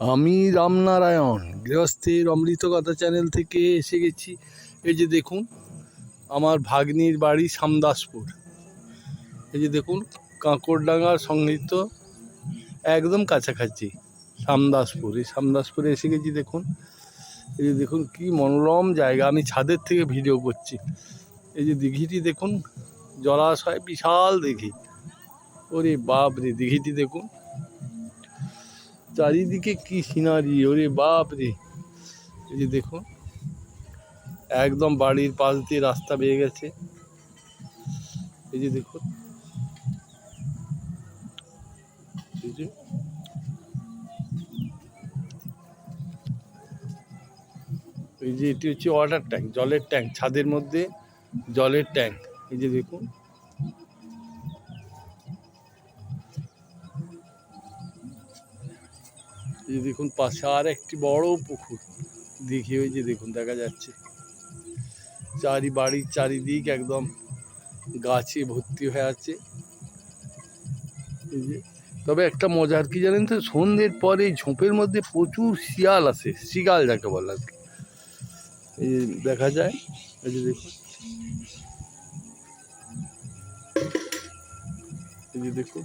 আমি রামনারায়ণ, গৃহস্থের অমৃত কথা চ্যানেল থেকে এসে গেছি। এই যে দেখুন, আমার ভাগ্নির বাড়ি সামদাসপুর। এই যে দেখুন কাঁকড়ডাঙ্গার সংগৃহীত একদম কাছাকাছি সামদাসপুর। এই সামদাসপুরে এসে গেছি দেখুন। এই যে দেখুন, কি মনোরম জায়গা। আমি ছাদের থেকে ভিডিও করছি। এই যে দিঘিটি দেখুন, জলাশয়, বিশাল দিঘি। ওরে বাপ রে দিঘিটি দেখুন। চারিদিকে কি সিনারি, ওরে বাপ রে। এই যে দেখুন একদম বাড়ির পাশ দিয়ে রাস্তা বেয়ে গেছে। এই যে দেখুন এই যে এই যে এটি হচ্ছে ওয়াটার ট্যাঙ্ক জলের ট্যাঙ্ক ছাদের মধ্যে জলের ট্যাঙ্ক এই যে দেখুন এই দেখুন পাশে আর একটি বড় পুকুর। দেখি ওই যে দেখুন, দেখা যাচ্ছে। চারি বাড়ির চারিদিক একদম গাছে ভর্তি হয়ে আছে। তবে একটা মজার কি জানেন তো, সন্ধ্যের পরে ঝোপের মধ্যে প্রচুর শিয়াল আসে শিগাল যাকে বলে আর কি। দেখা যায় দেখুন। এই যে দেখুন।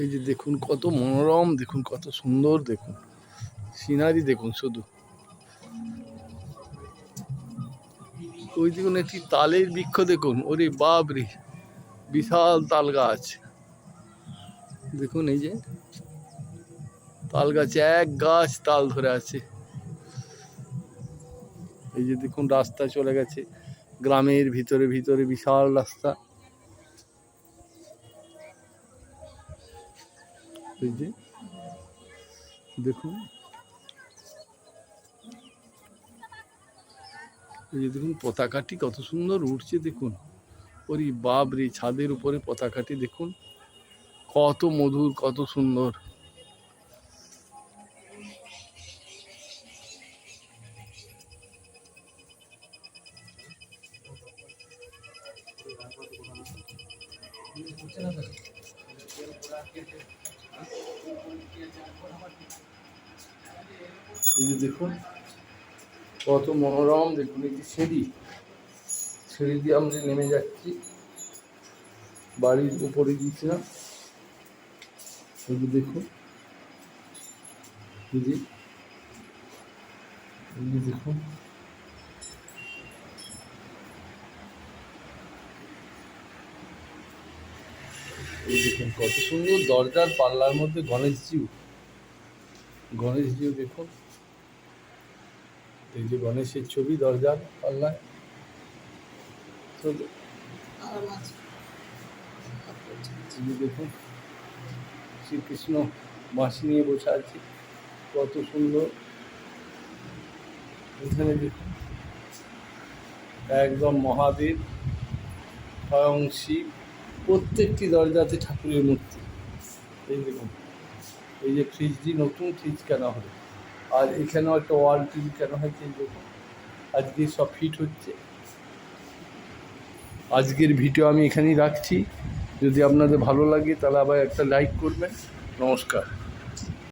এই যে দেখুন কত মনোরম, দেখুন কত সুন্দর, দেখুন। সিনারি দেখুন শুধু। ওই দেখুন একটি তালের বৃক্ষ দেখুন, ওরে বাবরে বিশাল তাল গাছ। দেখুন এই যে, তাল গাছে, এক গাছ তাল ধরে আছে। এই যে দেখুন রাস্তা চলে গেছে, গ্রামের ভিতরে ভিতরে বিশাল রাস্তা। এই যে, দেখুন। এই যে দেখুন, পতাকাটি কত সুন্দর উঠছে দেখুন। ওরি বাবরে ছাদের উপরে পতাকাটি, দেখুন। কত মধুর, কত সুন্দর। এই যে দেখুন, কত মনোরম দেখুন, এই যে সিঁড়ি। সিঁড়ি দিয়ে আমরা নেমে যাচ্ছি, বাড়ির উপরে গিয়েছিলাম এই যে দেখুন, এই যে দেখুন। দেখুন কত সুন্দর দরজার পাল্লার মধ্যে গণেশজিউ গণেশজিউ দেখুন। এই যে গণেশের ছবি, দরজার পাল্লায়। তো দেখুন, শ্রীকৃষ্ণ বাঁশি নিয়ে বসে আছে। কত সুন্দর। এখানে দেখুন, একদম মহাদেব, স্বয়ং শিব, প্রত্যেকটি দরজাতে ঠাকুরের মূর্তি। এই দেখুন। এই যে ফ্রিজটি নতুন ফ্রিজ কেন হলো? আর এখানেও একটা ওয়াল টিভি কেন হয়েছে দেখুন আজকে সব ফিট হচ্ছে। আজকের ভিডিও আমি এখানেই রাখছি। যদি আপনাদের ভালো লাগে তাহলে আবার একটা লাইক করবেন। নমস্কার।